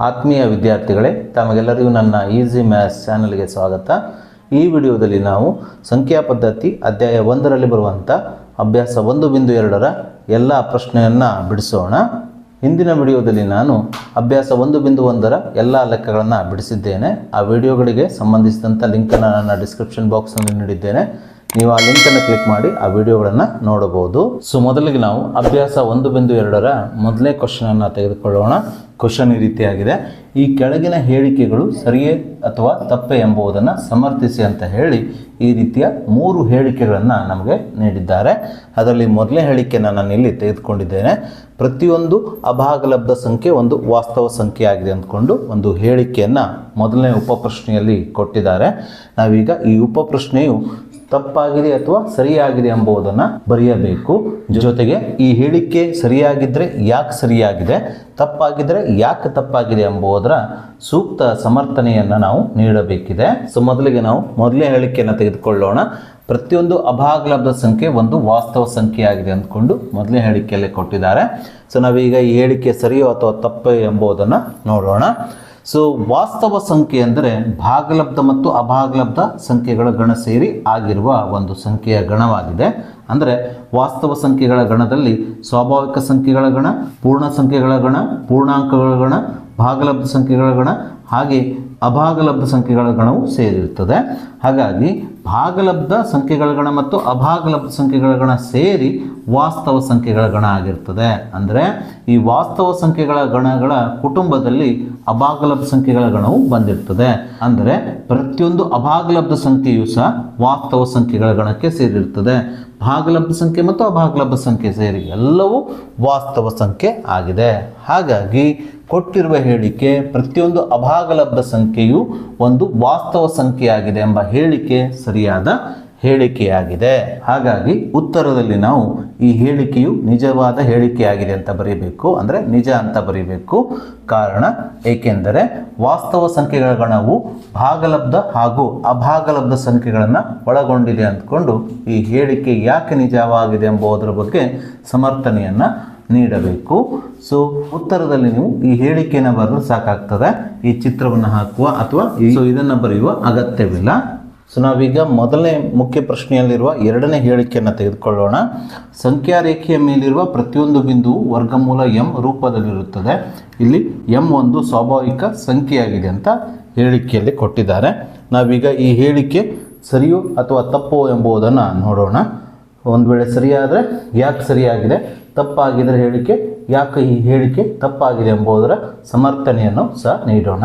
ಆತ್ಮೀಯ ವಿದ್ಯಾರ್ಥಿಗಳೇ, ತಮಗೆಲ್ಲರಿಗೂ ನನ್ನ ಈಸಿ ಮ್ಯಾಥ್ಸ್ ಚಾನಲ್ಗೆ ಸ್ವಾಗತ. ಈ ವಿಡಿಯೋದಲ್ಲಿ ನಾವು ಸಂಖ್ಯಾ ಪದ್ಧತಿ ಅಧ್ಯಾಯ ಒಂದರಲ್ಲಿ ಬರುವಂಥ ಅಭ್ಯಾಸ ಒಂದು ಬಿಂದು ಎರಡರ ಎಲ್ಲ ಪ್ರಶ್ನೆಯನ್ನು ಬಿಡಿಸೋಣ. ಹಿಂದಿನ ವಿಡಿಯೋದಲ್ಲಿ ನಾನು ಅಭ್ಯಾಸ ಒಂದು ಬಿಂದು ಒಂದರ ಎಲ್ಲ ಲೆಕ್ಕಗಳನ್ನು ಬಿಡಿಸಿದ್ದೇನೆ. ಆ ವಿಡಿಯೋಗಳಿಗೆ ಸಂಬಂಧಿಸಿದಂಥ ಲಿಂಕನ್ನು ನನ್ನ ಡಿಸ್ಕ್ರಿಪ್ಷನ್ ಬಾಕ್ಸ್ನಲ್ಲಿ ನೀಡಿದ್ದೇನೆ. ನೀವು ಆ ಲಿಂಕನ್ನು ಕ್ಲಿಕ್ ಮಾಡಿ ಆ ವಿಡಿಯೋಗಳನ್ನು ನೋಡಬಹುದು. ಸೊ, ಮೊದಲಿಗೆ ನಾವು ಅಭ್ಯಾಸ ಒಂದು ಬಿಂದು ಎರಡರ ಮೊದಲನೇ ಕ್ವಶನನ್ನು ತೆಗೆದುಕೊಳ್ಳೋಣ. ಕ್ವಶನ್ ಈ ರೀತಿಯಾಗಿದೆ. ಈ ಕೆಳಗಿನ ಹೇಳಿಕೆಗಳು ಸರಿಯೇ ಅಥವಾ ತಪ್ಪೆ ಎಂಬುದನ್ನು ಸಮರ್ಥಿಸಿ ಅಂತ ಹೇಳಿ ಈ ರೀತಿಯ ಮೂರು ಹೇಳಿಕೆಗಳನ್ನು ನಮಗೆ ನೀಡಿದ್ದಾರೆ. ಅದರಲ್ಲಿ ಮೊದಲನೇ ಹೇಳಿಕೆಯನ್ನು ನಾನು ಇಲ್ಲಿ ತೆಗೆದುಕೊಂಡಿದ್ದೇನೆ. ಪ್ರತಿಯೊಂದು ಅಭಾಗಲಬ್ಧ ಸಂಖ್ಯೆ ಒಂದು ವಾಸ್ತವ ಸಂಖ್ಯೆ ಆಗಿದೆ ಅಂದ್ಕೊಂಡು ಒಂದು ಹೇಳಿಕೆಯನ್ನು ಮೊದಲನೇ ಉಪಪ್ರಶ್ನೆಯಲ್ಲಿ ಕೊಟ್ಟಿದ್ದಾರೆ. ನಾವೀಗ ಈ ಉಪಪ್ರಶ್ನೆಯು ತಪ್ಪಾಗಿದೆ ಅಥವಾ ಸರಿಯಾಗಿದೆ ಎಂಬುದನ್ನು ಬರೆಯಬೇಕು. ಜೊತೆಗೆ ಈ ಹೇಳಿಕೆ ಸರಿಯಾಗಿದ್ದರೆ ಯಾಕೆ ಸರಿಯಾಗಿದೆ ತಪ್ಪಾಗಿದ್ದರೆ ಯಾಕೆ ತಪ್ಪಾಗಿದೆ ಎಂಬುದರ ಸೂಕ್ತ ಸಮರ್ಥನೆಯನ್ನು ನಾವು ನೀಡಬೇಕಿದೆ. ಸೊ ಮೊದಲಿಗೆ ನಾವು ಮೊದಲೇ ಹೇಳಿಕೆಯನ್ನು ತೆಗೆದುಕೊಳ್ಳೋಣ. ಪ್ರತಿಯೊಂದು ಅಭಾಗಲಬ್ಧ ಸಂಖ್ಯೆ ಒಂದು ವಾಸ್ತವ ಸಂಖ್ಯೆ ಆಗಿದೆ ಅಂದ್ಕೊಂಡು ಮೊದಲನೇ ಹೇಳಿಕೆಯಲ್ಲೇ ಕೊಟ್ಟಿದ್ದಾರೆ. ಸೊ ನಾವೀಗ ಈ ಹೇಳಿಕೆ ಸರಿಯೋ ಅಥವಾ ತಪ್ಪು ಎಂಬುದನ್ನು ನೋಡೋಣ. ಸೊ ವಾಸ್ತವ ಸಂಖ್ಯೆ ಅಂದರೆ ಭಾಗಲಬ್ಧ ಮತ್ತು ಅಭಾಗಲಬ್ಧ ಸಂಖ್ಯೆಗಳ ಗಣ ಸೇರಿ ಆಗಿರುವ ಒಂದು ಸಂಖ್ಯೆಯ ಗಣವಾಗಿದೆ. ಅಂದರೆ ವಾಸ್ತವ ಸಂಖ್ಯೆಗಳ ಗಣದಲ್ಲಿ ಸ್ವಾಭಾವಿಕ ಸಂಖ್ಯೆಗಳ ಗಣ, ಪೂರ್ಣ ಸಂಖ್ಯೆಗಳ ಗಣ, ಪೂರ್ಣಾಂಕಗಳ ಗಣ, ಭಾಗಲಬ್ಧ ಸಂಖ್ಯೆಗಳ ಗಣ, ಹಾಗೆ ಅಭಾಗಲಬ್ಧ ಸಂಖ್ಯೆಗಳ ಗಣವು ಸೇರಿರುತ್ತದೆ. ಹಾಗಾಗಿ ಭಾಗಲಬ್ಧ ಸಂಖ್ಯೆಗಳ ಗಣ ಮತ್ತು ಅಭಾಗಲಬ್ಧ ಸಂಖ್ಯೆಗಳ ಗಣ ಸೇರಿ ವಾಸ್ತವ ಸಂಖ್ಯೆಗಳ ಗಣ ಆಗಿರ್ತದೆ. ಅಂದರೆ ಈ ವಾಸ್ತವ ಸಂಖ್ಯೆಗಳ ಗಣಗಳ ಕುಟುಂಬದಲ್ಲಿ ಅಭಾಗಲಬ್ಧ ಸಂಖ್ಯೆಗಳ ಗಣವು ಬಂದಿರ್ತದೆ. ಅಂದರೆ ಪ್ರತಿಯೊಂದು ಅಭಾಗಲಬ್ಧ ಸಂಖ್ಯೆಯು ಸಹ ವಾಸ್ತವ ಸಂಖ್ಯೆಗಳ ಗಣಕ್ಕೆ ಸೇರಿರ್ತದೆ. ಭಾಗಲಬ್ಧ ಸಂಖ್ಯೆ ಮತ್ತು ಅಭಾಗಲಬ್ಧ ಸಂಖ್ಯೆ ಸೇರಿ ಎಲ್ಲವೂ ವಾಸ್ತವ ಸಂಖ್ಯೆ ಆಗಿದೆ. ಹಾಗಾಗಿ ಕೊಟ್ಟಿರುವ ಹೇಳಿಕೆ ಪ್ರತಿಯೊಂದು ಅಭಾಗಲಬ್ಧ ಸಂಖ್ಯೆಯು ಒಂದು ವಾಸ್ತವ ಸಂಖ್ಯೆಯಾಗಿದೆ ಎಂಬ ಹೇಳಿಕೆ ಸರಿಯಾದ ಹೇಳಿಕೆಯಾಗಿದೆ. ಹಾಗಾಗಿ ಉತ್ತರದಲ್ಲಿ ನಾವು ಈ ಹೇಳಿಕೆಯು ನಿಜವಾದ ಹೇಳಿಕೆಯಾಗಿದೆ ಅಂತ ಬರೀಬೇಕು. ಅಂದರೆ ನಿಜ ಅಂತ ಬರೀಬೇಕು. ಕಾರಣ ಏಕೆಂದರೆ ವಾಸ್ತವ ಸಂಖ್ಯೆಗಳ ಗಣವು ಭಾಗಲಬ್ಧ ಹಾಗೂ ಅಭಾಗಲಬ್ಧ ಸಂಖ್ಯೆಗಳನ್ನು ಒಳಗೊಂಡಿದೆ ಅಂದ್ಕೊಂಡು ಈ ಹೇಳಿಕೆ ಯಾಕೆ ನಿಜವಾಗಿದೆ ಎಂಬುದರ ಬಗ್ಗೆ ಸಮರ್ಥನೆಯನ್ನು ನೀಡಬೇಕು. ಸೊ ಉತ್ತರದಲ್ಲಿ ನೀವು ಈ ಹೇಳಿಕೆಯನ್ನು ಬರಲು ಸಾಕಾಗ್ತದೆ. ಈ ಚಿತ್ರವನ್ನು ಹಾಕುವ ಅಥವಾ ಸೊ ಇದನ್ನು ಬರೆಯುವ ಅಗತ್ಯವಿಲ್ಲ. ಸೊ ನಾವೀಗ ಮೊದಲನೇ ಮುಖ್ಯ ಪ್ರಶ್ನೆಯಲ್ಲಿರುವ ಎರಡನೇ ಹೇಳಿಕೆಯನ್ನು ತೆಗೆದುಕೊಳ್ಳೋಣ. ಸಂಖ್ಯಾ ರೇಖೆಯ ಮೇಲಿರುವ ಪ್ರತಿಯೊಂದು ಬಿಂದುವು ವರ್ಗಮೂಲ ಎಂ ರೂಪದಲ್ಲಿರುತ್ತದೆ. ಇಲ್ಲಿ ಎಂ ಒಂದು ಸ್ವಾಭಾವಿಕ ಸಂಖ್ಯೆಯಾಗಿದೆ ಅಂತ ಹೇಳಿಕೆಯಲ್ಲಿ ಕೊಟ್ಟಿದ್ದಾರೆ. ನಾವೀಗ ಈ ಹೇಳಿಕೆ ಸರಿಯೋ ಅಥವಾ ತಪ್ಪೋ ಎಂಬುದನ್ನು ನೋಡೋಣ. ಒಂದು ವೇಳೆ ಸರಿಯಾದರೆ ಯಾಕೆ ಸರಿಯಾಗಿದೆ? ತಪ್ಪಾಗಿದ್ರೆ ಹೇಳಿಕೆ ಯಾಕೆ ಈ ಹೇಳಿಕೆ ತಪ್ಪಾಗಿದೆ ಎಂಬುದರ ಸಮರ್ಥನೆಯನ್ನು ಸಹ ನೀಡೋಣ.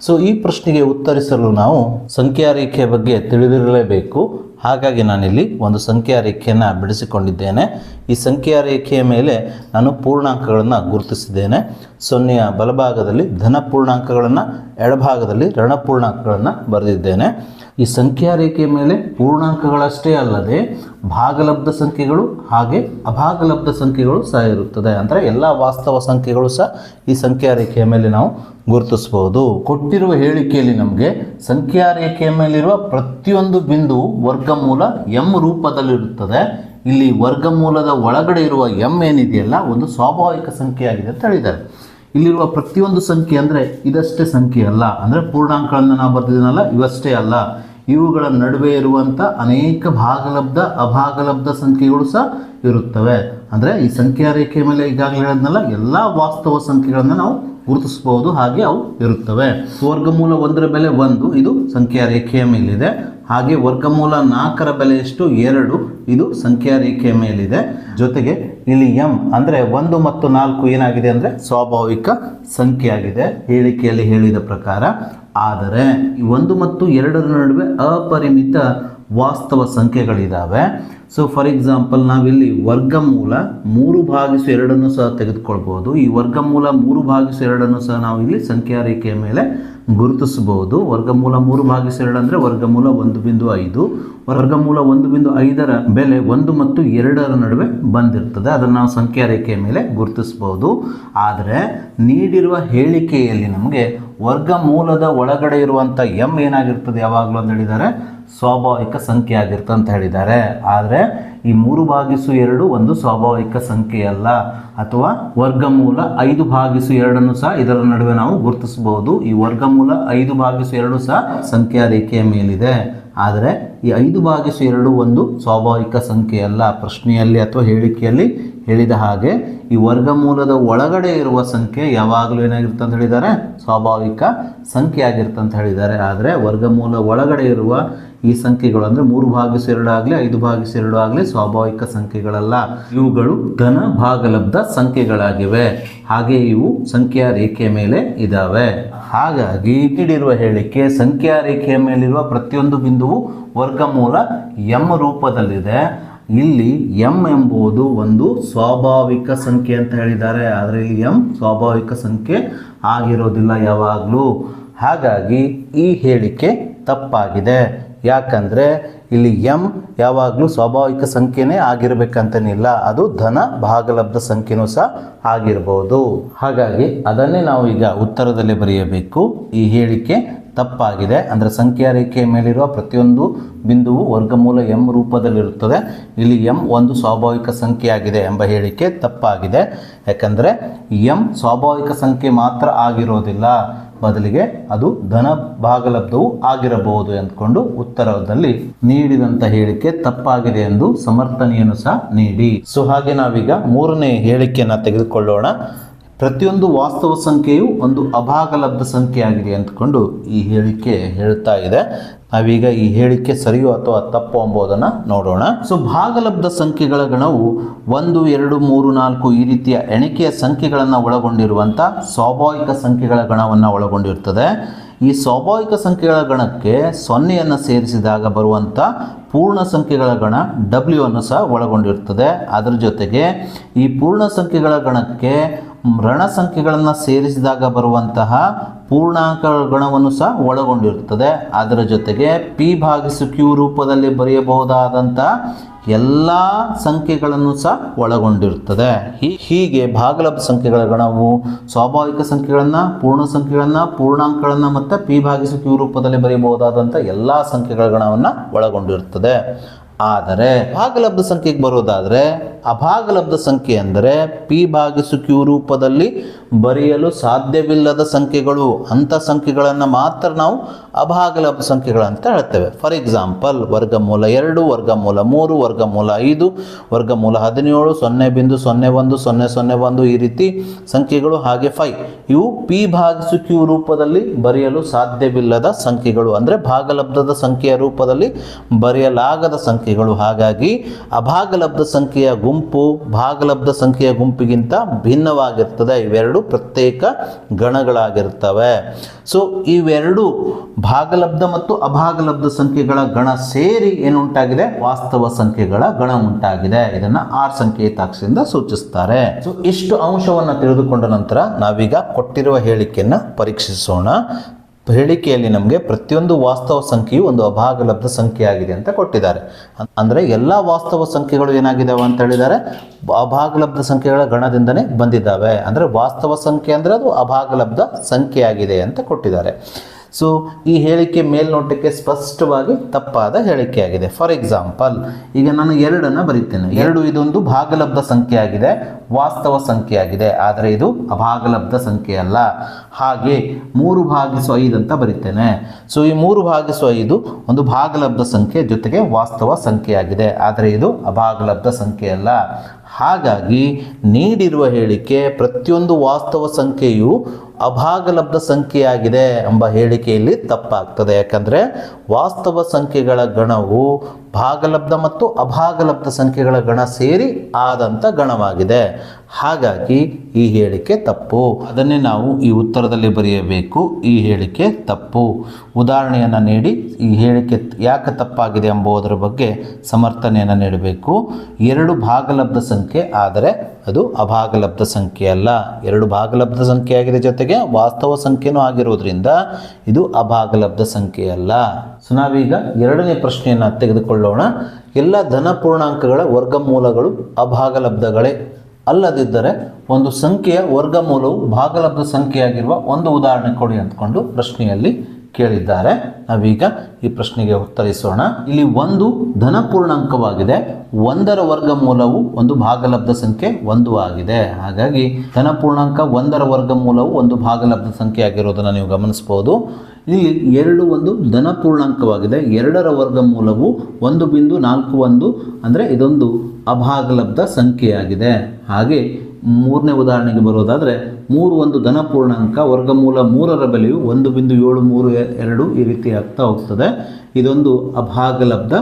ಸೊ ಈ ಪ್ರಶ್ನೆಗೆ ಉತ್ತರಿಸಲು ನಾವು ಸಂಖ್ಯಾ ರೇಖೆಯ ಬಗ್ಗೆ ತಿಳಿದಿರಲೇಬೇಕು. ಹಾಗಾಗಿ ನಾನಿಲ್ಲಿ ಒಂದು ಸಂಖ್ಯಾ ರೇಖೆಯನ್ನು ಬಿಡಿಸಿಕೊಂಡಿದ್ದೇನೆ. ಈ ಸಂಖ್ಯಾ ರೇಖೆಯ ಮೇಲೆ ನಾನು ಪೂರ್ಣಾಂಕಗಳನ್ನು ಗುರುತಿಸಿದ್ದೇನೆ. ಸೊನ್ನೆಯ ಬಲಭಾಗದಲ್ಲಿ ಧನ ಪೂರ್ಣಾಂಕಗಳನ್ನು, ಎಡಭಾಗದಲ್ಲಿ ಋಣಪೂರ್ಣಾಂಕಗಳನ್ನು ಬರೆದಿದ್ದೇನೆ. ಈ ಸಂಖ್ಯಾ ರೇಖೆಯ ಮೇಲೆ ಪೂರ್ಣಾಂಕಗಳಷ್ಟೇ ಅಲ್ಲದೆ ಭಾಗಲಬ್ಧ ಸಂಖ್ಯೆಗಳು ಹಾಗೆ ಅಭಾಗಲಬ್ಧ ಸಂಖ್ಯೆಗಳು ಸಹ ಇರುತ್ತದೆ. ಅಂದರೆ ಎಲ್ಲ ವಾಸ್ತವ ಸಂಖ್ಯೆಗಳು ಸಹ ಈ ಸಂಖ್ಯಾ ರೇಖೆಯ ಮೇಲೆ ನಾವು ಗುರುತಿಸಬಹುದು. ಕೊಟ್ಟಿರುವ ಹೇಳಿಕೆಯಲ್ಲಿ ನಮಗೆ ಸಂಖ್ಯಾ ರೇಖೆಯ ಮೇಲಿರುವ ಪ್ರತಿಯೊಂದು ಬಿಂದು ವರ್ಗಮೂಲ ಎಂ ರೂಪದಲ್ಲಿರುತ್ತದೆ. ಇಲ್ಲಿ ವರ್ಗಮೂಲದ ಒಳಗಡೆ ಇರುವ ಎಂ ಏನಿದೆಯಲ್ಲ, ಒಂದು ಸ್ವಾಭಾವಿಕ ಸಂಖ್ಯೆಯಾಗಿದೆ ಅಂತ ಹೇಳಿದ್ದಾರೆ. ಇಲ್ಲಿರುವ ಪ್ರತಿಯೊಂದು ಸಂಖ್ಯೆ ಅಂದರೆ ಇದಷ್ಟೇ ಸಂಖ್ಯೆ ಅಲ್ಲ. ಅಂದರೆ ಪೂರ್ಣಾಂಕಗಳನ್ನು ನಾವು ಬರ್ತಿದ್ದೀನಲ್ಲ ಇವಷ್ಟೇ ಅಲ್ಲ. ಇವುಗಳ ನಡುವೆ ಇರುವಂಥ ಅನೇಕ ಭಾಗಲಬ್ಧ, ಅಭಾಗಲಬ್ಧ ಸಂಖ್ಯೆಗಳು ಸಹ ಇರುತ್ತವೆ. ಅಂದರೆ ಈ ಸಂಖ್ಯಾ ರೇಖೆ ಮೇಲೆ ಈಗಾಗಲೇ ಹೇಳಿದ್ನಲ್ಲ, ಎಲ್ಲ ವಾಸ್ತವ ಸಂಖ್ಯೆಗಳನ್ನು ನಾವು ಗುರುತಿಸಬಹುದು, ಹಾಗೆ ಅವು ಇರುತ್ತವೆ. ವರ್ಗಮೂಲ ಒಂದರ ಬೆಲೆ ಒಂದು, ಇದು ಸಂಖ್ಯಾ ರೇಖೆಯ ಮೇಲಿದೆ. ಹಾಗೆ ವರ್ಗಮೂಲ ನಾಲ್ಕರ ಬೆಲೆ ಎಷ್ಟು ಎರಡು, ಇದು ಸಂಖ್ಯಾ ರೇಖೆಯ ಮೇಲಿದೆ. ಜೊತೆಗೆ ಇಲ್ಲಿ ಎಂ ಅಂದರೆ ಒಂದು ಮತ್ತು ನಾಲ್ಕು ಏನಾಗಿದೆ ಅಂದರೆ ಸ್ವಾಭಾವಿಕ ಸಂಖ್ಯೆ ಆಗಿದೆ ಹೇಳಿಕೆಯಲ್ಲಿ ಹೇಳಿದ ಪ್ರಕಾರ, ಆದರೆ ಈ ಒಂದು ಮತ್ತು ಎರಡರ ನಡುವೆ ಅಪರಿಮಿತ ವಾಸ್ತವ ಸಂಖ್ಯೆಗಳಿದ್ದಾವೆ ಸೊ ಫಾರ್ ಎಕ್ಸಾಂಪಲ್ ನಾವಿಲ್ಲಿ ವರ್ಗಮೂಲ ಮೂರು ಭಾಗಿಸು ಎರಡನ್ನು ಸಹ ತೆಗೆದುಕೊಳ್ಬೋದು ಈ ವರ್ಗಮೂಲ ಮೂರು ಭಾಗಿಸು ಎರಡನ್ನು ಸಹ ನಾವು ಇಲ್ಲಿ ಸಂಖ್ಯಾ ರೇಖೆಯ ಮೇಲೆ ಗುರುತಿಸಬಹುದು. ವರ್ಗಮೂಲ ಮೂರು ಭಾಗಿಸು ಎರಡು ಅಂದರೆ ವರ್ಗಮೂಲ ಒಂದು ಬಿಂದು ಐದು. ವರ್ಗಮೂಲ ಒಂದು ಬಿಂದು ಐದರ ಬೆಲೆ ಒಂದು ಮತ್ತು ಎರಡರ ನಡುವೆ ಬಂದಿರ್ತದೆ. ಅದನ್ನು ನಾವು ಸಂಖ್ಯಾ ರೇಖೆಯ ಮೇಲೆ ಗುರುತಿಸಬಹುದು. ಆದರೆ ನೀಡಿರುವ ಹೇಳಿಕೆಯಲ್ಲಿ ನಮಗೆ ವರ್ಗಮೂಲದ ಒಳಗಡೆ ಇರುವಂಥ ಎಂ ಏನಾಗಿರ್ತದೆ ಯಾವಾಗಲೂ ಅಂತ ಹೇಳಿದ್ದಾರೆ? ಸ್ವಾಭಾವಿಕ ಸಂಖ್ಯೆ ಆಗಿರ್ತದೆ ಅಂತ ಹೇಳಿದ್ದಾರೆ. ಆದರೆ ಈ ಮೂರು ಭಾಗಿಸು ಎರಡು ಒಂದು ಸ್ವಾಭಾವಿಕ ಸಂಖ್ಯೆ ಅಲ್ಲ. ಅಥವಾ ವರ್ಗಮೂಲ ಐದು ಭಾಗಿಸು ಎರಡನ್ನು ಸಹ ಇದರ ನಡುವೆ ನಾವು ಗುರುತಿಸಬಹುದು. ಈ ವರ್ಗಮೂಲ ಐದು ಭಾಗಿಸು ಎರಡು ಸಹ ಸಂಖ್ಯಾ ರೇಖೆಯ ಮೇಲಿದೆ. ಆದರೆ ಈ ಐದು ಭಾಗಿಸು ಎರಡು ಒಂದು ಸ್ವಾಭಾವಿಕ ಸಂಖ್ಯೆಯಲ್ಲ, ಪ್ರಶ್ನೆಯಲ್ಲಿ ಅಥವಾ ಹೇಳಿಕೆಯಲ್ಲಿ ಹೇಳಿದ ಹಾಗೆ ಈ ವರ್ಗಮೂಲದ ಒಳಗಡೆ ಇರುವ ಸಂಖ್ಯೆ ಯಾವಾಗಲೂ ಏನಾಗಿರುತ್ತೆ ಅಂತ ಹೇಳಿದ್ದಾರೆ? ಸ್ವಾಭಾವಿಕ ಸಂಖ್ಯೆ ಆಗಿರುತ್ತೆ ಅಂತ ಹೇಳಿದ್ದಾರೆ. ಆದರೆ ವರ್ಗಮೂಲ ಒಳಗಡೆ ಇರುವ ಈ ಸಂಖ್ಯೆಗಳು ಅಂದರೆ ಮೂರು ಭಾಗಿಸು ಎರಡು ಆಗಲಿ, ಐದು ಭಾಗಿಸು ಎರಡು ಆಗಲಿ ಸ್ವಾಭಾವಿಕ ಸಂಖ್ಯೆಗಳಲ್ಲ. ಇವುಗಳು ಧನ ಭಾಗಲಬ್ಧ ಸಂಖ್ಯೆಗಳಾಗಿವೆ. ಹಾಗೆ ಇವು ಸಂಖ್ಯಾ ರೇಖೆಯ ಮೇಲೆ ಇದ್ದಾವೆ ಹಾಗಾಗಿ ನೀಡಿರುವ ಹೇಳಿಕೆ ಸಂಖ್ಯಾ ರೇಖೆಯ ಮೇಲಿರುವ ಪ್ರತಿಯೊಂದು ಬಿಂದುವು ವರ್ಗಮೂಲ ಎಂ ರೂಪದಲ್ಲಿದೆ. ಇಲ್ಲಿ ಎಂ ಎಂಬುದು ಒಂದು ಸ್ವಾಭಾವಿಕ ಸಂಖ್ಯೆ ಅಂತ ಹೇಳಿದ್ದಾರೆ. ಆದರೆ ಇಲ್ಲಿ ಎಂ ಸ್ವಾಭಾವಿಕ ಸಂಖ್ಯೆ ಆಗಿರೋದಿಲ್ಲ ಯಾವಾಗಲೂ. ಹಾಗಾಗಿ ಈ ಹೇಳಿಕೆ ತಪ್ಪಾಗಿದೆ. ಯಾಕಂದರೆ ಇಲ್ಲಿ ಎಂ ಯಾವಾಗಲೂ ಸ್ವಾಭಾವಿಕ ಸಂಖ್ಯೆನೇ ಆಗಿರಬೇಕಂತನಿಲ್ಲ. ಅದು ಧನ ಭಾಗಲಬ್ಧ ಸಂಖ್ಯೆನೂ ಸಹ ಆಗಿರ್ಬೋದು. ಹಾಗಾಗಿ ಅದನ್ನೇ ನಾವು ಈಗ ಉತ್ತರದಲ್ಲಿ ಬರೆಯಬೇಕು. ಈ ಹೇಳಿಕೆ ತಪ್ಪಾಗಿದೆ. ಅಂದರೆ ಸಂಖ್ಯಾ ರೇಖೆಯ ಮೇಲಿರುವ ಪ್ರತಿಯೊಂದು ಬಿಂದುವು ವರ್ಗಮೂಲ ಎಂ ರೂಪದಲ್ಲಿರುತ್ತದೆ. ಇಲ್ಲಿ ಎಂ ಒಂದು ಸ್ವಾಭಾವಿಕ ಸಂಖ್ಯೆಯಾಗಿದೆ ಎಂಬ ಹೇಳಿಕೆ ತಪ್ಪಾಗಿದೆ. ಯಾಕಂದರೆ ಎಂ ಸ್ವಾಭಾವಿಕ ಸಂಖ್ಯೆ ಮಾತ್ರ ಆಗಿರೋದಿಲ್ಲ. ಬದಲಿಗೆ ಅದು ಧನ ಭಾಗಲಬ್ಧವು ಆಗಿರಬಹುದು ಎಂದುಕೊಂಡು ಉತ್ತರದಲ್ಲಿ ನೀಡಿದಂತ ಹೇಳಿಕೆ ತಪ್ಪಾಗಿದೆ ಎಂದು ಸಮರ್ಥನೆಯನ್ನು ಸಹ ನೀಡಿ. ಸೊ ಹಾಗೆ ನಾವೀಗ ಮೂರನೇ ಹೇಳಿಕೆಯನ್ನು ತೆಗೆದುಕೊಳ್ಳೋಣ. ಪ್ರತಿಯೊಂದು ವಾಸ್ತವ ಸಂಖ್ಯೆಯು ಒಂದು ಅಭಾಗಲಬ್ಧ ಸಂಖ್ಯೆಯಾಗಿದೆ ಅಂದ್ಕೊಂಡು ಈ ಹೇಳಿಕೆ ಹೇಳ್ತಾ ಇದೆ. ನಾವೀಗ ಈ ಹೇಳಿಕೆ ಸರಿಯೋ ಅಥವಾ ತಪ್ಪು ಎಂಬುದನ್ನು ನೋಡೋಣ. ಸೊ, ಭಾಗಲಬ್ಧ ಸಂಖ್ಯೆಗಳ ಗಣವು ಒಂದು, ಎರಡು, ಮೂರು, ನಾಲ್ಕು ಈ ರೀತಿಯ ಎಣಿಕೆಯ ಸಂಖ್ಯೆಗಳನ್ನು ಒಳಗೊಂಡಿರುವಂಥ ಸ್ವಾಭಾವಿಕ ಸಂಖ್ಯೆಗಳ ಗಣವನ್ನು ಒಳಗೊಂಡಿರ್ತದೆ. ಈ ಸ್ವಾಭಾವಿಕ ಸಂಖ್ಯೆಗಳ ಗಣಕ್ಕೆ ಸೊನ್ನೆಯನ್ನು ಸೇರಿಸಿದಾಗ ಬರುವಂಥ ಪೂರ್ಣ ಸಂಖ್ಯೆಗಳ ಗಣ ಡಬ್ಲ್ಯೂ ಅನ್ನು ಸಹ ಒಳಗೊಂಡಿರ್ತದೆ. ಅದರ ಜೊತೆಗೆ ಈ ಪೂರ್ಣ ಸಂಖ್ಯೆಗಳ ಗಣಕ್ಕೆ ಋಣ ಸಂಖ್ಯೆಗಳನ್ನು ಸೇರಿಸಿದಾಗ ಬರುವಂತಹ ಪೂರ್ಣಾಂಕ ಗಣವನ್ನು ಸಹ ಒಳಗೊಂಡಿರುತ್ತದೆ. ಅದರ ಜೊತೆಗೆ ಪಿ ಭಾಗಿಸು ಕ್ಯೂ ರೂಪದಲ್ಲಿ ಬರೆಯಬಹುದಾದಂಥ ಎಲ್ಲ ಸಂಖ್ಯೆಗಳನ್ನು ಸಹ ಒಳಗೊಂಡಿರುತ್ತದೆ. ಹೀಗೆ ಭಾಗಲಬ್ಧ ಸಂಖ್ಯೆಗಳ ಗಣವು ಸ್ವಾಭಾವಿಕ ಸಂಖ್ಯೆಗಳನ್ನು, ಪೂರ್ಣ ಸಂಖ್ಯೆಗಳನ್ನು, ಪೂರ್ಣಾಂಕಗಳನ್ನು ಮತ್ತು ಪಿ ಭಾಗಿಸು ಕ್ಯೂ ರೂಪದಲ್ಲಿ ಬರೆಯಬಹುದಾದಂಥ ಎಲ್ಲ ಸಂಖ್ಯೆಗಳ ಗಣವನ್ನು ಒಳಗೊಂಡಿರುತ್ತದೆ. ಆದರೆ ಭಾಗಲಬ್ಧ ಸಂಖ್ಯೆಗೆ ಬರೋದಾದರೆ, ಅಭಾಗಲಬ್ಧ ಸಂಖ್ಯೆ ಅಂದರೆ ಪಿ ಭಾಗಿಸು ಕ್ಯೂ ರೂಪದಲ್ಲಿ ಬರೆಯಲು ಸಾಧ್ಯವಿಲ್ಲದ ಸಂಖ್ಯೆಗಳು. ಅಂಥ ಸಂಖ್ಯೆಗಳನ್ನು ಮಾತ್ರ ನಾವು ಅಭಾಗಲಬ್ಧ ಸಂಖ್ಯೆಗಳಂತ ಹೇಳ್ತೇವೆ. ಫಾರ್ ಎಕ್ಸಾಂಪಲ್, ವರ್ಗಮೂಲ ಎರಡು, ವರ್ಗಮೂಲ ಮೂರು, ವರ್ಗಮೂಲ ಐದು, ವರ್ಗಮೂಲ ಹದಿನೇಳು, ಸೊನ್ನೆ ಬಿಂದು ಸೊನ್ನೆ ಒಂದು, ಸೊನ್ನೆ ಸೊನ್ನೆ ಒಂದು ಈ ರೀತಿ ಸಂಖ್ಯೆಗಳು ಹಾಗೆ ಫೈ. ಇವು ಪಿ ಭಾಗಿಸು ಕ್ಯೂ ರೂಪದಲ್ಲಿ ಬರೆಯಲು ಸಾಧ್ಯವಿಲ್ಲದ ಸಂಖ್ಯೆಗಳು. ಅಂದರೆ ಭಾಗಲಬ್ಧದ ಸಂಖ್ಯೆಯ ರೂಪದಲ್ಲಿ ಬರೆಯಲಾಗದ ಸಂಖ್ಯೆಗಳು ಹಾಗಾಗಿ ಅಭಾಗಲಬ್ಧ ಸಂಖ್ಯೆಯ ಗುಂಪು ಭಾಗಲಬ್ಧ ಸಂಖ್ಯೆಯ ಗುಂಪಿಗಿಂತ ಭಿನ್ನವಾಗಿರ್ತದೆ. ಇವೆರಡು ಪ್ರತ್ಯೇಕ ಗಣಗಳಾಗಿರ್ತವೆ. ಸೊ ಇವೆರಡು ಭಾಗಲಬ್ಧ ಮತ್ತು ಅಭಾಗಲಬ್ಧ ಸಂಖ್ಯೆಗಳ ಗಣ ಸೇರಿ ಏನುಂಟಾಗಿದೆ? ವಾಸ್ತವ ಸಂಖ್ಯೆಗಳ ಗಣ ಉಂಟಾಗಿದೆ. ಇದನ್ನು ಆರ್ ಸಂಕೇತಾಕ್ಷರಿಂದ ಸೂಚಿಸ್ತಾರೆ. ಸೊ ಇಷ್ಟು ಅಂಶವನ್ನು ತಿಳಿದುಕೊಂಡ ನಂತರ ನಾವೀಗ ಕೊಟ್ಟಿರುವ ಹೇಳಿಕೆಯನ್ನು ಪರೀಕ್ಷಿಸೋಣ. ಹೇಳಿಕೆಯಲ್ಲಿ ನಮಗೆ ಪ್ರತಿಯೊಂದು ವಾಸ್ತವ ಸಂಖ್ಯೆಯು ಒಂದು ಅಭಾಗಲಬ್ಧ ಸಂಖ್ಯೆಯಾಗಿದೆ ಅಂತ ಕೊಟ್ಟಿದ್ದಾರೆ. ಅಂದರೆ ಎಲ್ಲ ವಾಸ್ತವ ಸಂಖ್ಯೆಗಳು ಏನಾಗಿದ್ದಾವೆ ಅಂತ ಹೇಳಿದ್ದಾರೆ. ಅಭಾಗಲಬ್ಧ ಸಂಖ್ಯೆಗಳ ಗಣದಿಂದನೇ ಬಂದಿದ್ದಾವೆ. ಅಂದರೆ ವಾಸ್ತವ ಸಂಖ್ಯೆ ಅಂದರೆ ಅದು ಅಭಾಗಲಬ್ಧ ಸಂಖ್ಯೆಯಾಗಿದೆ ಅಂತ ಕೊಟ್ಟಿದ್ದಾರೆ. ಸೊ ಈ ಹೇಳಿಕೆ ಮೇಲ್ನೋಟಕ್ಕೆ ಸ್ಪಷ್ಟವಾಗಿ ತಪ್ಪಾದ ಹೇಳಿಕೆಯಾಗಿದೆ. ಫಾರ್ ಎಕ್ಸಾಂಪಲ್ ಈಗ ನಾನು ಎರಡನ್ನು ಬರೀತೇನೆ. ಎರಡು ಇದೊಂದು ಭಾಗಲಬ್ಧ ಸಂಖ್ಯೆಯಾಗಿದೆ, ವಾಸ್ತವ ಸಂಖ್ಯೆಯಾಗಿದೆ. ಆದರೆ ಇದು ಅಭಾಗಲಬ್ಧ ಸಂಖ್ಯೆ ಅಲ್ಲ. ಹಾಗೆ ಮೂರು ಭಾಗಿಸು ಐದು ಅಂತ ಬರೀತೇನೆ. ಸೊ ಈ ಮೂರು ಭಾಗಿಸು ಐದು ಒಂದು ಭಾಗಲಬ್ಧ ಸಂಖ್ಯೆ ಜೊತೆಗೆ ವಾಸ್ತವ ಸಂಖ್ಯೆಯಾಗಿದೆ. ಆದರೆ ಇದು ಅಭಾಗಲಬ್ಧ ಸಂಖ್ಯೆ ಅಲ್ಲ. ಹಾಗಾಗಿ ನೀಡಿರುವ ಹೇಳಿಕೆ ಪ್ರತಿಯೊಂದು ವಾಸ್ತವ ಸಂಖ್ಯೆಯು ಅಭಾಗಲಬ್ಧ ಸಂಖ್ಯೆಯಾಗಿದೆ ಎಂಬ ಹೇಳಿಕೆಯಲ್ಲಿ ತಪ್ಪಾಗ್ತದೆ. ಯಾಕಂದರೆ ವಾಸ್ತವ ಸಂಖ್ಯೆಗಳ ಗಣವು ಭಾಗಲಬ್ಧ ಮತ್ತು ಅಭಾಗಲಬ್ಧ ಸಂಖ್ಯೆಗಳ ಗಣ ಸೇರಿ ಆದಂಥ ಗಣವಾಗಿದೆ. ಹಾಗಾಗಿ ಈ ಹೇಳಿಕೆ ತಪ್ಪು. ಅದನ್ನೇ ನಾವು ಈ ಉತ್ತರದಲ್ಲಿ ಬರೆಯಬೇಕು. ಈ ಹೇಳಿಕೆ ತಪ್ಪು. ಉದಾಹರಣೆಯನ್ನು ನೀಡಿ. ಈ ಹೇಳಿಕೆ ಯಾಕೆ ತಪ್ಪಾಗಿದೆ ಎಂಬುದರ ಬಗ್ಗೆ ಸಮರ್ಥನೆಯನ್ನು ನೀಡಬೇಕು. ಎರಡು ಭಾಗಲಬ್ಧ ಸಂಖ್ಯೆ, ಆದರೆ ಅದು ಅಭಾಗಲಬ್ಧ ಸಂಖ್ಯೆ ಅಲ್ಲ. ಎರಡು ಭಾಗಲಬ್ಧ ಸಂಖ್ಯೆ ಆಗಿದೆ ಜೊತೆಗೆ ವಾಸ್ತವ ಸಂಖ್ಯೆನೂ ಆಗಿರೋದ್ರಿಂದ ಇದು ಅಭಾಗಲಬ್ಧ ಸಂಖ್ಯೆ ಅಲ್ಲ. ಸೊ ನಾವೀಗ ಎರಡನೇ ಪ್ರಶ್ನೆಯನ್ನು ತೆಗೆದುಕೊಳ್ಳೋಣ. ಎಲ್ಲ ಧನ ಪೂರ್ಣಾಂಕಗಳ ವರ್ಗಮೂಲಗಳು ಅಭಾಗಲಬ್ಧಗಳೇ ಅಲ್ಲದಿದ್ದರೆ ಒಂದು ಸಂಖ್ಯೆಯ ವರ್ಗಮೂಲವು ಭಾಗಲಬ್ಧ ಸಂಖ್ಯೆಯಾಗಿರುವ ಒಂದು ಉದಾಹರಣೆ ಕೊಡಿ ಅಂದ್ಕೊಂಡು ಪ್ರಶ್ನೆಯಲ್ಲಿ ಕೇಳಿದ್ದಾರೆ. ನಾವೀಗ ಈ ಪ್ರಶ್ನೆಗೆ ಉತ್ತರಿಸೋಣ. ಇಲ್ಲಿ ಒಂದು ಧನ ಪೂರ್ಣಾಂಕವಾಗಿದೆ. ಒಂದರ ವರ್ಗಮೂಲವು ಒಂದು ಭಾಗಲಬ್ಧ ಸಂಖ್ಯೆ ಒಂದು ಆಗಿದೆ. ಹಾಗಾಗಿ ಧನ ಪೂರ್ಣಾಂಕ ಒಂದರ ವರ್ಗಮೂಲವು ಒಂದು ಭಾಗಲಬ್ಧ ಸಂಖ್ಯೆ ಆಗಿರೋದನ್ನು ನೀವು ಗಮನಿಸಬಹುದು ಇಲ್ಲಿ ಎರಡು ಒಂದು ಧನ ಪೂರ್ಣಾಂಕವಾಗಿದೆ. ಎರಡರ ವರ್ಗಮೂಲವು ಒಂದು ಬಿಂದು ನಾಲ್ಕು ಒಂದು ಅಂದರೆ ಇದೊಂದು ಅಭಾಗಲಬ್ಧ ಸಂಖ್ಯೆಯಾಗಿದೆ. ಹಾಗೆ ಮೂರನೇ ಉದಾಹರಣೆಗೆ ಬರೋದಾದರೆ ಮೂರು ಒಂದು ಧನ ಪೂರ್ಣಾಂಕ ವರ್ಗಮೂಲ ಮೂರರ ಬೆಲೆಯು ಒಂದು ಬಿಂದು ಏಳು ಮೂರು ಎರಡು ಈ ರೀತಿ ಆಗ್ತಾ ಹೋಗ್ತದೆ. ಇದೊಂದು ಅಭಾಗಲಬ್ಧ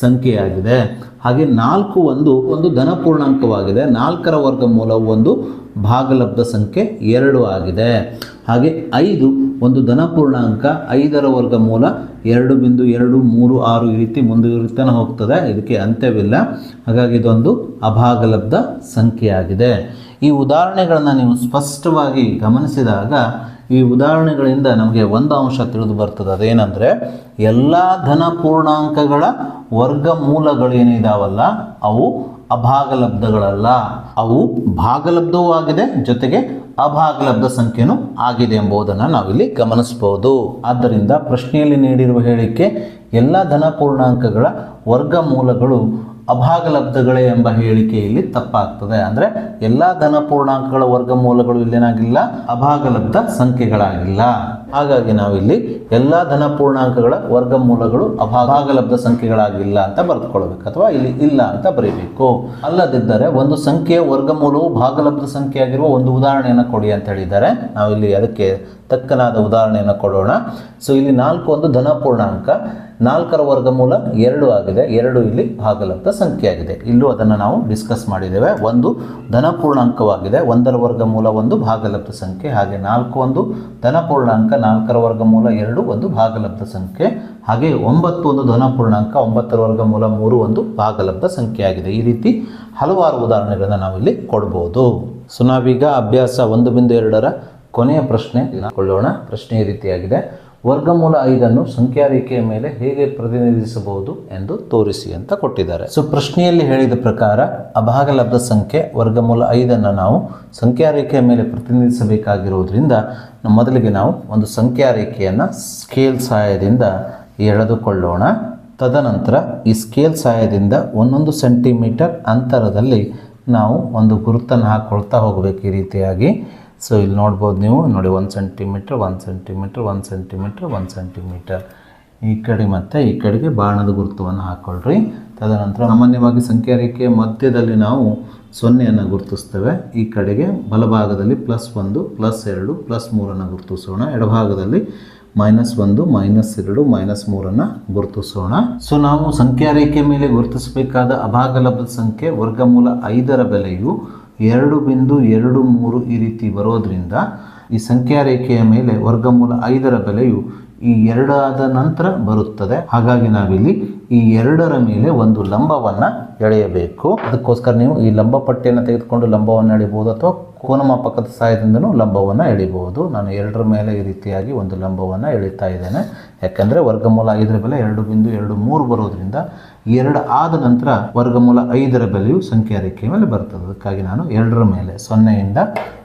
ಸಂಖ್ಯೆಯಾಗಿದೆ. ಹಾಗೆ ನಾಲ್ಕು ಒಂದು ಒಂದು ಧನ ಪೂರ್ಣಾಂಕವಾಗಿದೆ. ನಾಲ್ಕರ ವರ್ಗಮೂಲವು ಒಂದು ಭಾಗಲಬ್ಧ ಸಂಖ್ಯೆ ಎರಡು ಆಗಿದೆ. ಹಾಗೆ ಐದು ಒಂದು ಧನ ಪೂರ್ಣಾಂಕ ಐದರ ವರ್ಗಮೂಲ ಎರಡು ಬಿಂದು ಎರಡು ಮೂರು ಆರು ಈ ರೀತಿ ಮುಂದುವರಿತಾನೆ ಹೋಗ್ತದೆ. ಇದಕ್ಕೆ ಅಂತ್ಯವಿಲ್ಲ. ಹಾಗಾಗಿ ಇದೊಂದು ಅಭಾಗಲಬ್ಧ ಸಂಖ್ಯೆಯಾಗಿದೆ. ಈ ಉದಾಹರಣೆಗಳನ್ನು ನೀವು ಸ್ಪಷ್ಟವಾಗಿ ಗಮನಿಸಿದಾಗ ಈ ಉದಾಹರಣೆಗಳಿಂದ ನಮಗೆ ಒಂದು ಅಂಶ ತಿಳಿದು ಬರ್ತದೆ. ಅದೇನೆಂದರೆ, ಎಲ್ಲ ಧನ ಪೂರ್ಣಾಂಕಗಳ ವರ್ಗಮೂಲಗಳೇನಿದಾವಲ್ಲ ಅವು ಅಭಾಗಲಬ್ಧಗಳಲ್ಲ. ಅವು ಭಾಗಲಬ್ಧವೂ ಆಗಿದೆ, ಜೊತೆಗೆ ಅಭಾಗಲಬ್ಧ ಸಂಖ್ಯೆನೂ ಆಗಿದೆ ಎಂಬುದನ್ನು ನಾವಿಲ್ಲಿ ಗಮನಿಸಬಹುದು ಆದ್ದರಿಂದ ಪ್ರಶ್ನೆಯಲ್ಲಿ ನೀಡಿರುವ ಹೇಳಿಕೆ, ಎಲ್ಲ ಧನ ಪೂರ್ಣಾಂಕಗಳ ವರ್ಗಮೂಲಗಳು ಅಭಾಗಲಬ್ಧಗಳೇ ಎಂಬ ಹೇಳಿಕೆ ಇಲ್ಲಿ ತಪ್ಪಾಗ್ತದೆ. ಅಂದರೆ ಎಲ್ಲ ಧನ ಪೂರ್ಣಾಂಕಗಳ ವರ್ಗಮೂಲಗಳು ಇಲ್ಲೇನಾಗಿಲ್ಲ, ಅಭಾಗಲಬ್ಧ ಸಂಖ್ಯೆಗಳಾಗಿಲ್ಲ. ಹಾಗಾಗಿ ನಾವಿಲ್ಲಿ ಎಲ್ಲ ಧನ ಪೂರ್ಣಾಂಕಗಳ ವರ್ಗಮೂಲಗಳು ಅಭಾಗಲಬ್ಧ ಸಂಖ್ಯೆಗಳಾಗಿಲ್ಲ ಅಂತ ಬರೆದುಕೊಳ್ಬೇಕು ಅಥವಾ ಇಲ್ಲಿ ಇಲ್ಲ ಅಂತ ಬರೀಬೇಕು. ಅಲ್ಲದಿದ್ದರೆ ಒಂದು ಸಂಖ್ಯೆಯ ವರ್ಗಮೂಲವು ಭಾಗಲಬ್ಧ ಸಂಖ್ಯೆಯಾಗಿರುವ ಒಂದು ಉದಾಹರಣೆಯನ್ನು ಕೊಡಿ ಅಂತ ಹೇಳಿದ್ದಾರೆ. ನಾವಿಲ್ಲಿ ಅದಕ್ಕೆ ತಕ್ಕನಾದ ಉದಾಹರಣೆಯನ್ನು ಕೊಡೋಣ. ಸೊ ಇಲ್ಲಿ ನಾಲ್ಕು ಒಂದು ಧನಪೂರ್ಣಾಂಕ ನಾಲ್ಕರ ವರ್ಗಮೂಲ ಎರಡು ಆಗಿದೆ. ಎರಡು ಇಲ್ಲಿ ಭಾಗಲಬ್ಧ ಸಂಖ್ಯೆಯಾಗಿದೆ. ಇಲ್ಲೂ ಅದನ್ನು ನಾವು ಡಿಸ್ಕಸ್ ಮಾಡಿದ್ದೇವೆ. ಒಂದು ಧನಪೂರ್ಣಾಂಕವಾಗಿದೆ ಒಂದರ ವರ್ಗಮೂಲ ಒಂದು, ಭಾಗಲಬ್ಧ ಸಂಖ್ಯೆ. ಹಾಗೆ ನಾಲ್ಕು ಒಂದು ಧನಪೂರ್ಣಾಂಕ ನಾಲ್ಕರ ವರ್ಗಮೂಲ ಎರಡು, ಒಂದು ಭಾಗಲಬ್ಧ ಸಂಖ್ಯೆ. ಹಾಗೆ ಒಂಬತ್ತು ಒಂದು ಧನಪೂರ್ಣಾಂಕ ಒಂಬತ್ತರ ವರ್ಗಮೂಲ ಮೂರು, ಒಂದು ಭಾಗಲಬ್ಧ ಸಂಖ್ಯೆಯಾಗಿದೆ. ಈ ರೀತಿ ಹಲವಾರು ಉದಾಹರಣೆಗಳನ್ನು ನಾವಿಲ್ಲಿ ಕೊಡ್ಬೋದು. ಸೊ ನಾವೀಗ ಅಭ್ಯಾಸ ಒಂದು ಬಿಂದು ಎರಡರ ಕೊನೆಯ ಪ್ರಶ್ನೆ ಕೊಳ್ಳೋಣ ಪ್ರಶ್ನೆ ಈ ರೀತಿಯಾಗಿದೆ. ವರ್ಗಮೂಲ ಐದನ್ನು ಸಂಖ್ಯಾ ರೇಖೆಯ ಮೇಲೆ ಹೇಗೆ ಪ್ರತಿನಿಧಿಸಬಹುದು ಎಂದು ತೋರಿಸಿ ಅಂತ ಕೊಟ್ಟಿದ್ದಾರೆ. ಸೊ ಪ್ರಶ್ನೆಯಲ್ಲಿ ಹೇಳಿದ ಪ್ರಕಾರ ಅಭಾಗಲಬ್ಧ ಸಂಖ್ಯೆ ವರ್ಗಮೂಲ ಐದನ್ನು ನಾವು ಸಂಖ್ಯಾ ರೇಖೆಯ ಮೇಲೆ ಪ್ರತಿನಿಧಿಸಬೇಕಾಗಿರುವುದರಿಂದ ಮೊದಲಿಗೆ ನಾವು ಒಂದು ಸಂಖ್ಯಾ ರೇಖೆಯನ್ನು ಸ್ಕೇಲ್ ಸಹಾಯದಿಂದ ಎಳೆದುಕೊಳ್ಳೋಣ. ತದನಂತರ ಈ ಸ್ಕೇಲ್ ಸಹಾಯದಿಂದ ಒಂದೊಂದು ಸೆಂಟಿಮೀಟರ್ ಅಂತರದಲ್ಲಿ ನಾವು ಒಂದು ಗುರುತನ್ನು ಹಾಕ್ಕೊಳ್ತಾ ಹೋಗಬೇಕು ಈ ರೀತಿಯಾಗಿ. ಸೊ ಇಲ್ಲಿ ನೋಡ್ಬೋದು ನೀವು ನೋಡಿ ಒಂದು ಸೆಂಟಿಮೀಟ್ರ್ ಒಂದು ಸೆಂಟಿಮೀಟ್ರ್ ಒಂದು ಸೆಂಟಿಮೀಟ್ರ್ ಒಂದು ಸೆಂಟಿಮೀಟರ್ ಈ ಕಡೆ ಮತ್ತು ಈ ಕಡೆಗೆ ಬಾಣದ ಗುರುತವನ್ನು ಹಾಕ್ಕೊಳ್ರಿ ತದನಂತರ ಸಾಮಾನ್ಯವಾಗಿ ಸಂಖ್ಯಾ ರೇಖೆಯ ಮಧ್ಯದಲ್ಲಿ ನಾವು ಸೊನ್ನೆಯನ್ನು ಗುರುತಿಸ್ತೇವೆ. ಈ ಕಡೆಗೆ ಬಲಭಾಗದಲ್ಲಿ ಪ್ಲಸ್ ಒಂದು ಪ್ಲಸ್ ಎರಡು ಪ್ಲಸ್ ಮೂರನ್ನು ಗುರುತಿಸೋಣ. ಎಡಭಾಗದಲ್ಲಿ ಮೈನಸ್ ಒಂದು ಮೈನಸ್ ಎರಡು ಮೈನಸ್ ಮೂರನ್ನು ಗುರುತಿಸೋಣ. ಸೊ ನಾವು ಸಂಖ್ಯಾ ರೇಖೆ ಮೇಲೆ ಗುರುತಿಸಬೇಕಾದ ಅಭಾಗಲಬ್ಧ ಸಂಖ್ಯೆ, ವರ್ಗಮೂಲ ಐದರ ಬೆಲೆಯು ಎರಡು ಬಿಂದು ಎರಡು ಮೂರು ಈ ರೀತಿ ಬರೋದ್ರಿಂದ ಈ ಸಂಖ್ಯಾ ರೇಖೆಯ ಮೇಲೆ ವರ್ಗಮೂಲ ಐದರ ಬೆಲೆಯು ಈ ಎರಡಾದ ನಂತರ ಬರುತ್ತದೆ. ಹಾಗಾಗಿ ನಾವಿಲ್ಲಿ ಈ ಎರಡರ ಮೇಲೆ ಒಂದು ಲಂಬವನ್ನು ಎಳೆಯಬೇಕು. ಅದಕ್ಕೋಸ್ಕರ ನೀವು ಈ ಲಂಬ ಪಟ್ಟಿಯನ್ನು ತೆಗೆದುಕೊಂಡು ಲಂಬವನ್ನು ಎಳಿಬಹುದು ಅಥವಾ ಕೋನಮಾಪಕದ ಸಹಾಯದಿಂದನೂ ಲಂಬವನ್ನು ಎಳಿಬಹುದು. ನಾನು ಎರಡರ ಮೇಲೆ ಈ ರೀತಿಯಾಗಿ ಒಂದು ಲಂಬವನ್ನು ಎಳಿತಾ ಇದ್ದೇನೆ. ಯಾಕೆಂದರೆ ವರ್ಗಮೂಲ ಐದರ ಬೆಲೆ ಎರಡು ಬಿಂದು ಎರಡು ಮೂರು ಬರೋದ್ರಿಂದ ಎರಡು ಆದ ನಂತರ ವರ್ಗಮೂಲ ಐದರ ಬೆಲೆಯು ಸಂಖ್ಯಾ ರೇಖೆಯ ಮೇಲೆ ಬರ್ತದೆ. ಅದಕ್ಕಾಗಿ ನಾನು ಎರಡರ ಮೇಲೆ, ಸೊನ್ನೆಯಿಂದ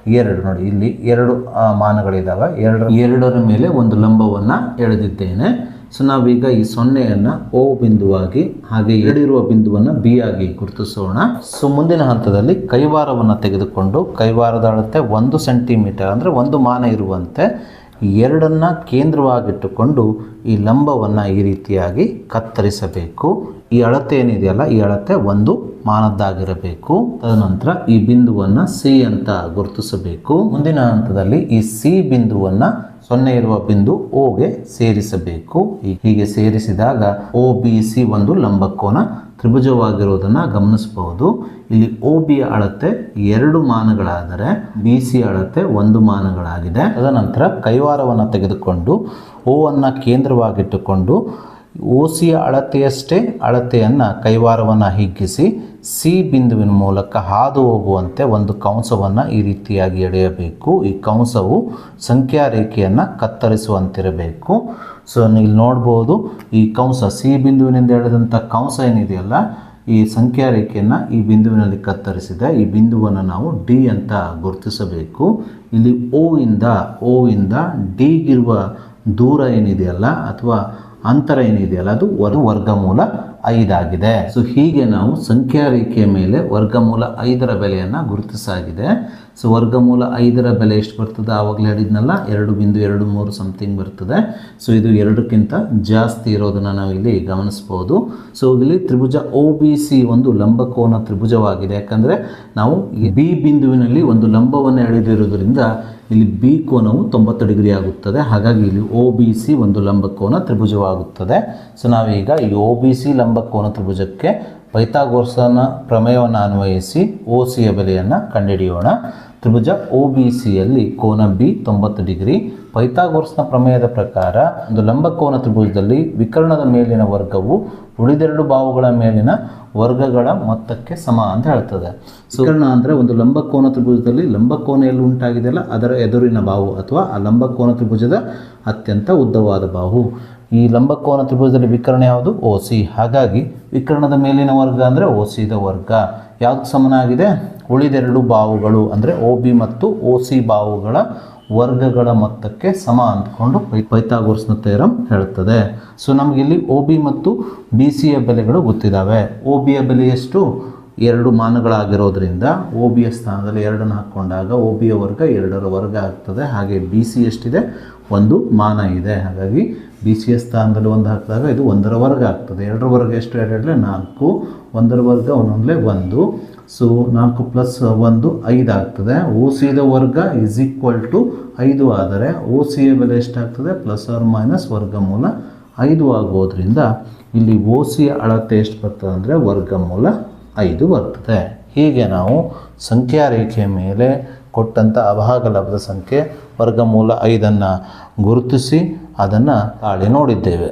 ಎರಡು. ನೋಡಿ, ಇಲ್ಲಿ ಎರಡು ಮಾನಗಳಿದ್ದಾವೆ ಎರಡರ ಎರಡರ ಮೇಲೆ ಒಂದು ಲಂಬವನ್ನು ಎಳೆದಿದ್ದೇನೆ. ಸೊ, ನಾವೀಗ ಈ ಸೊನ್ನೆಯನ್ನು ಓ ಬಿಂದುವಾಗಿ ಹಾಗೆ ಎಳಿರುವ ಬಿಂದುವನ್ನು ಬಿ ಆಗಿ ಗುರುತಿಸೋಣ. ಸೊ, ಮುಂದಿನ ಹಂತದಲ್ಲಿ ಕೈವಾರವನ್ನು ತೆಗೆದುಕೊಂಡು ಕೈವಾರದ ಅಳತೆ ಒಂದು ಸೆಂಟಿಮೀಟರ್ ಅಂದರೆ ಒಂದು ಮಾನ ಇರುವಂತೆ ಎರಡನ್ನು ಕೇಂದ್ರವಾಗಿಟ್ಟುಕೊಂಡು ಈ ಲಂಬವನ್ನು ಈ ರೀತಿಯಾಗಿ ಕತ್ತರಿಸಬೇಕು. ಈ ಅಳತೆ ಏನಿದೆಯಲ್ಲ, ಈ ಅಳತೆ ಒಂದು ಮಾನದ್ದಾಗಿರಬೇಕು. ತದನಂತರ ಈ ಬಿಂದುವನ್ನು ಸಿ ಅಂತ ಗುರುತಿಸಬೇಕು. ಮುಂದಿನ ಹಂತದಲ್ಲಿ ಈ ಸಿ ಬಿಂದುವನ್ನು ಸೊನ್ನೆ ಇರುವ ಬಿಂದು ಓಗೆ ಸೇರಿಸಬೇಕು. ಹೀಗೆ ಸೇರಿಸಿದಾಗ ಓ ಬಿ ಸಿ ಒಂದು ಲಂಬಕೋನ ತ್ರಿಭುಜವಾಗಿರುವುದನ್ನು ಗಮನಿಸಬಹುದು. ಇಲ್ಲಿ ಓ ಬಿಯ ಅಳತೆ ಎರಡು ಮಾನಗಳಾದರೆ ಬಿ ಸಿ ಅಳತೆ ಒಂದು ಮಾನಗಳಾಗಿದೆ. ತದನಂತರ ಕೈವಾರವನ್ನು ತೆಗೆದುಕೊಂಡು ಓವನ್ನು ಕೇಂದ್ರವಾಗಿಟ್ಟುಕೊಂಡು ಓಸಿಯ ಅಳತೆಯಷ್ಟೇ ಅಳತೆಯನ್ನು ಕೈವಾರವನ್ನು ಹಿಗ್ಗಿಸಿ ಸಿ ಬಿಂದುವಿನ ಮೂಲಕ ಹಾದು ಹೋಗುವಂತೆ ಒಂದು ಕಂಸವನ್ನು ಈ ರೀತಿಯಾಗಿ ಎಳೆಯಬೇಕು. ಈ ಕಂಸವು ಸಂಖ್ಯಾ ರೇಖೆಯನ್ನು ಕತ್ತರಿಸುವಂತಿರಬೇಕು. ಸೊ ಇಲ್ಲಿ ನೋಡ್ಬೋದು, ಈ ಕಂಸ ಸಿ ಬಿಂದುವಿನಿಂದ ಎಳೆದಂಥ ಕಂಸ ಏನಿದೆಯಲ್ಲ, ಈ ಸಂಖ್ಯಾ ರೇಖೆಯನ್ನು ಈ ಬಿಂದುವಿನಲ್ಲಿ ಕತ್ತರಿಸಿದೆ. ಈ ಬಿಂದುವನ್ನು ನಾವು ಡಿ ಅಂತ ಗುರುತಿಸಬೇಕು. ಇಲ್ಲಿ ಓ ಇಂದ ಓ ಇಂದ ಡಿಗಿರುವ ದೂರ ಏನಿದೆಯಲ್ಲ, ಅಥವಾ ಅಂತರ ಏನಿದೆಯಲ್ಲ ಅದು ವರ್, ವರ್ಗಮೂಲ ಐದಾಗಿದೆ. ಸೊ ಹೀಗೆ ನಾವು ಸಂಖ್ಯಾ ರೇಖೆಯ ಮೇಲೆ ವರ್ಗಮೂಲ ಐದರ ಬೆಲೆಯನ್ನು ಗುರುತಿಸಾಗಿದೆ. ಸೊ ವರ್ಗಮೂಲ ಐದರ ಬೆಲೆ ಎಷ್ಟು ಬರ್ತದೆ? ಆವಾಗಲೇ ಹೇಳಿದ್ನಲ್ಲ, ಎರಡು ಬಿಂದು ಎರಡು ಮೂರು ಸಮಥಿಂಗ್ ಬರ್ತದೆ. ಸೊ ಇದು ಎರಡಕ್ಕಿಂತ ಜಾಸ್ತಿ ಇರೋದನ್ನು ನಾವು ಇಲ್ಲಿ ಗಮನಿಸ್ಬೋದು. ಸೊ ಇಲ್ಲಿ ತ್ರಿಭುಜ ಒ ಬಿ ಸಿ ಒಂದು ಲಂಬಕೋನ ತ್ರಿಭುಜವಾಗಿದೆ. ಯಾಕಂದರೆ ನಾವು ಬಿ ಬಿಂದುವಿನಲ್ಲಿ ಒಂದು ಲಂಬವನ್ನು ಎಳೆದಿರುವುದರಿಂದ ಇಲ್ಲಿ ಬಿ ಕೋನವು ತೊಂಬತ್ತು ಡಿಗ್ರಿ ಆಗುತ್ತದೆ. ಹಾಗಾಗಿ ಇಲ್ಲಿ ಒ ಬಿ ಸಿ ಒಂದು ಲಂಬಕೋನ ತ್ರಿಭುಜವಾಗುತ್ತದೆ. ಸೊ ನಾವೀಗ ಈ ಓ ಬಿ ಸಿ ಲಂಬಕೋನ ತ್ರಿಭುಜಕ್ಕೆ ಪೈಥಾಗೋರ್ಸನ ಪ್ರಮೇಯವನ್ನು ಅನ್ವಯಿಸಿ ಓ ಸಿಯ ಬೆಲೆಯನ್ನು ಕಂಡುಹಿಡಿಯೋಣ. ತ್ರಿಭುಜ ಒ ಬಿ ಸಿಯಲ್ಲಿ ಕೋನ ಬಿ ತೊಂಬತ್ತು ಡಿಗ್ರಿ. ಪೈಥಾಗೋರ್ಸ್ನ ಪ್ರಮೇಯದ ಪ್ರಕಾರ ಒಂದು ಲಂಬಕೋನ ತ್ರಿಭುಜದಲ್ಲಿ ವಿಕರ್ಣದ ಮೇಲಿನ ವರ್ಗವು ಉಳಿದೆರಡು ಬಾವುಗಳ ಮೇಲಿನ ವರ್ಗಗಳ ಮೊತ್ತಕ್ಕೆ ಸಮ ಅಂತ ಹೇಳ್ತದೆ. ಸುಕರ್ಣ ಅಂದರೆ ಒಂದು ಲಂಬಕೋನ ತ್ರಿಭುಜದಲ್ಲಿ ಲಂಬಕೋನ ಎಲ್ಲಿ ಉಂಟಾಗಿದೆಯಲ್ಲ, ಅದರ ಎದುರಿನ ಬಾಹು ಅಥವಾ ಆ ಲಂಬಕೋನ ತ್ರಿಭುಜದ ಅತ್ಯಂತ ಉದ್ದವಾದ ಬಾಹು. ಈ ಲಂಬಕೋನ ತ್ರಿಭುಜದಲ್ಲಿ ವಿಕರಣ ಯಾವುದು? ಓ ಸಿ ಹಾಗಾಗಿ ವಿಕರ್ಣದ ಮೇಲಿನ ವರ್ಗ ಅಂದರೆ ಓ ಸಿದ ವರ್ಗ. ಯಾವುದಕ್ಕೆ ಸಮನಾಗಿದೆ? ಉಳಿದೆರಡು ಬಾವುಗಳು ಅಂದರೆ ಓ ಬಿ ಮತ್ತು ಓ ಸಿ ಬಾಹುಗಳ ವರ್ಗಗಳ ಮೊತ್ತಕ್ಕೆ ಸಮ ಅಂದ್ಕೊಂಡು ಪೈತಾಗೋರ್ಸ್ನ ಥಿಯರಮ್ ಹೇಳುತ್ತದೆ. ಸೊ ನಮಗಿಲ್ಲಿ ಒ ಬಿ ಮತ್ತು ಬಿ ಸಿಯ ಬೆಲೆಗಳು ಗೊತ್ತಿದ್ದಾವೆ. ಒ ಬಿಯ ಬೆಲೆ ಎಷ್ಟು? ಎರಡು ಮಾನಗಳಾಗಿರೋದ್ರಿಂದ ಒ ಬಿಯ ಸ್ಥಾನದಲ್ಲಿ ಎರಡನ್ನು ಹಾಕ್ಕೊಂಡಾಗ ಒ ಬಿಯ ವರ್ಗ ಎರಡರ ವರ್ಗ ಆಗ್ತದೆ. ಹಾಗೆ ಬಿ ಸಿ ಎಷ್ಟಿದೆ? ಒಂದು ಮಾನ ಇದೆ. ಹಾಗಾಗಿ ಬಿ ಸಿ ಎ ಸ್ಥಾನದಲ್ಲಿ ಒಂದು ಹಾಕಿದಾಗ ಇದು ಒಂದರ ವರ್ಗ ಆಗ್ತದೆ. ಎರಡರ ವರ್ಗ ಎಷ್ಟು? ಎರಡರಲ್ಲೇ ನಾಲ್ಕು. ಒಂದರ ವರ್ಗ ಒಂದೊಂದಲೇ ಒಂದು. ಸೊ ನಾಲ್ಕು ಪ್ಲಸ್ ಒಂದು ಐದು ಆಗ್ತದೆ. ಓ ಸಿದ ವರ್ಗ ಇಸ್ ಈಕ್ವಲ್ ಟು ಐದು ಆದರೆ ಓ ಸಿಯ ಬೆಲೆ ಎಷ್ಟಾಗ್ತದೆ? ಪ್ಲಸ್ ಆರ್ ಮೈನಸ್ ವರ್ಗಮೂಲ ಐದು ಆಗೋದ್ರಿಂದ ಇಲ್ಲಿ ಓ ಸಿ ಅಳತೆ ಎಷ್ಟು ಬರ್ತದೆ ಅಂದರೆ ವರ್ಗಮೂಲ ಐದು ಬರ್ತದೆ. ಹೀಗೆ ನಾವು ಸಂಖ್ಯಾ ರೇಖೆಯ ಮೇಲೆ ಕೊಟ್ಟಂಥ ಲಭದ ಸಂಖ್ಯೆ ವರ್ಗಮೂಲ ಐದನ್ನು ಗುರುತಿಸಿ ಅದನ್ನು ತಾಳಿ ನೋಡಿದ್ದೇವೆ.